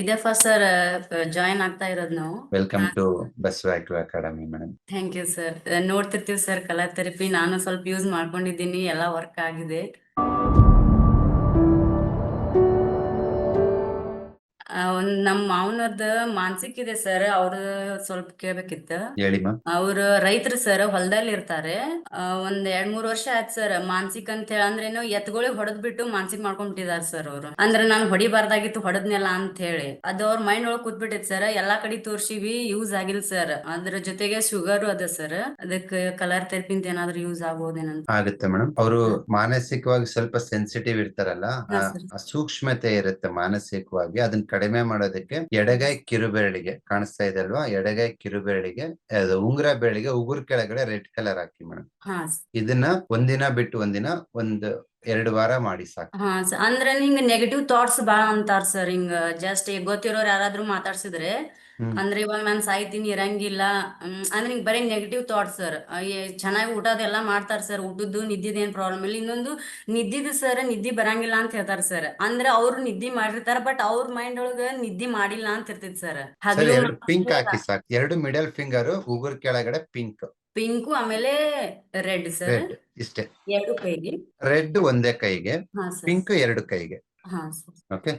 ಇದೇ first sir join ಆಗ್ತಾ ಇರೋದು ನಾವು. Welcome to Basava academy madam thank you sir ನೋಡ್ತಿರ್ತೀವಿ ಸರ್ ಕಲಾ ಥೆರಪಿ ನಾನು ಸ್ವಲ್ಪ ಯೂಸ್ ಮಾಡ್ಕೊಂಡಿದ್ದೀನಿ ಎಲ್ಲ ವರ್ಕ್ ಆಗಿದೆ. ಒಂದ್ ನಮ್ಮ ಮಾವನವ್ರದ್ದು ಮಾನಸಿಕ ಇದೆ ಸರ್ ಅವ್ರ ಸ್ವಲ್ಪ ಕೇಳ್ಬೇಕಿತ್ತು. ಹೇಳಿ ಅವ್ರು ರೈತರು ಸರ್ ಹೊಲದಲ್ಲಿ ಇರ್ತಾರೆ. ಆ, ಒಂದ್ ಎರಡ್ ಮೂರ್ ವರ್ಷ ಆಯ್ತು ಸರ್ ಮಾನಸಿಕ ಅಂತ ಹೇಳಿ ಅಂದ್ರೇನು ಎತ್ಗಳಿಗೆ ಹೊಡೆದ್ ಬಿಟ್ಟು ಮಾನಸಿಕ ಮಾಡ್ಕೊಂಡ್ಬಿಟ್ಟಿದಾರ ಸರ್ ಅವ್ರು. ಅಂದ್ರೆ ನಾನು ಹೊಡಿಬಾರ್ದಾಗಿತ್ತು ಹೊಡೆದ್ನೆಲ್ಲ ಅಂತ ಹೇಳಿ. ಅದು ಅವ್ರ ಮೈಂಡ್ ಒಳಗ್ ಕೂತ್ಬಿಟ್ಟೈತಿ ಸರ್ ಎಲ್ಲಾ ಕಡೆ ತೋರ್ಸಿವಿ ಯೂಸ್ ಆಗಿಲ್ಲ ಸರ್ ಅದ್ರ ಜೊತೆಗೆ ಶುಗರ್ ಅದ ಸರ್ ಅದಕ್ಕೆ ಕಲರ್ ಥೆರಪಿಂದ ಏನಾದ್ರು ಯೂಸ್ ಆಗ್ಬೋದೇನಂತ. ಆಗುತ್ತೆ ಮೇಡಮ್ ಅವರು ಮಾನಸಿಕವಾಗಿ ಸ್ವಲ್ಪ ಸೆನ್ಸಿಟಿವ್ ಇರ್ತಾರಲ್ಲ ಹಾ, ಆ- ಸರ್. ಆ ಸೂಕ್ಷ್ಮತೆ ಇರುತ್ತೆ ಮಾನಸಿಕವಾಗಿ. ಅದನ್ನ ಕಡಿಮೆ ಮಾಡೋದಕ್ಕೆ ಎಡಗೈ ಕಿರುಬೆರಳಿಗೆ ಕಾಣಿಸ್ತಾ ಇದೆ ಅಲ್ವಾ? ಎಡಗೈ ಕಿರುಬೆರಳಿಗೆ ಉಂಗುರ ಬೆರಳಿಗೆ ಉಗುರ್ ಕೆಳಗಡೆ ರೆಡ್ ಕಲರ್ ಹಾಕಿ ಮೇಡಮ್ ಇದನ್ನ ಒಂದಿನ ಬಿಟ್ಟು ಒಂದಿನ ಒಂದು ಎರಡು ವಾರ ಮಾಡಿ ಸಾಕು. ಹಾ ಸ- ಅಂದ್ರೆ ಹಿಂಗ ನೆಗೆಟಿವ್ ಥಾಟ್ಸ್ ಬಾಳ ಅಂತಾರ ಸರ್ ಹಿಂಗ ಜಸ್ಟ್ ಈಗ ಗೊತ್ತಿರೋರು ಯಾರಾದ್ರೂ ಮಾತಾಡ್ಸಿದ್ರೆ ಹ್ಮ್. ಅಂದ್ರೆ ಇವಾಗ ನಾನ್ ಸಾಯ್ತೀನಿ ಇರಂಗಿಲ್ಲ ಹ್ಮ್, ಅಂದ್ರೆ ಹಿಂಗ್ ಬರೀ ನೆಗೆಟಿವ್ ಥಾಟ್ಸ್ ಸರ್ ಚೆನ್ನಾಗಿ ಊಟ ಅದೆಲ್ಲ ಮಾಡ್ತಾರ ಸರ್ ಊಟದ್ದು ನಿದ್ದಿದ ಏನ್ ಪ್ರಾಬ್ಲಮ್ ಇಲ್ಲ. ಇನ್ನೊಂದು ನಿದ್ದಿದ ಸರ್ ನಿದ್ದಿ ಬರಂಗಿಲ್ಲ ಅಂತ ಹೇಳ್ತಾರ ಸರ್ ಅಂದ್ರೆ ಅವ್ರು ನಿದ್ದಿ ಮಾಡಿರ್ತಾರ ಬಟ್ ಅವ್ರ ಮೈಂಡ್ ಒಳಗ ನಿದ್ದಿ ಮಾಡಿಲ್ಲ ಅಂತ ಇರ್ತೈತಿ ಸರ್ ಸರ್ ಎರಡು ಪಿಂಕ್ ಹಾಕಿ ಸಾಕು. ಎರಡು ಮಿಡಲ್ ಫಿಂಗರ್ ಉಗುರ್ ಕೆಳಗಡೆ ಪಿಂಕ್ ಪಿಂಕು ಆಮೇಲೆ ರೆಡ್ ಸರ್. ರೆಡ್ ಇಷ್ಟೇ. ಎರಡು ಕೈಗೆ. ರೆಡ್ ಒಂದೇ ಕೈಗೆ ಹಾ ಸರ್. ಪಿಂಕ್ ಎರಡು ಕೈಗೆ. ಹಾ ಸರ್. ಓಕೆ.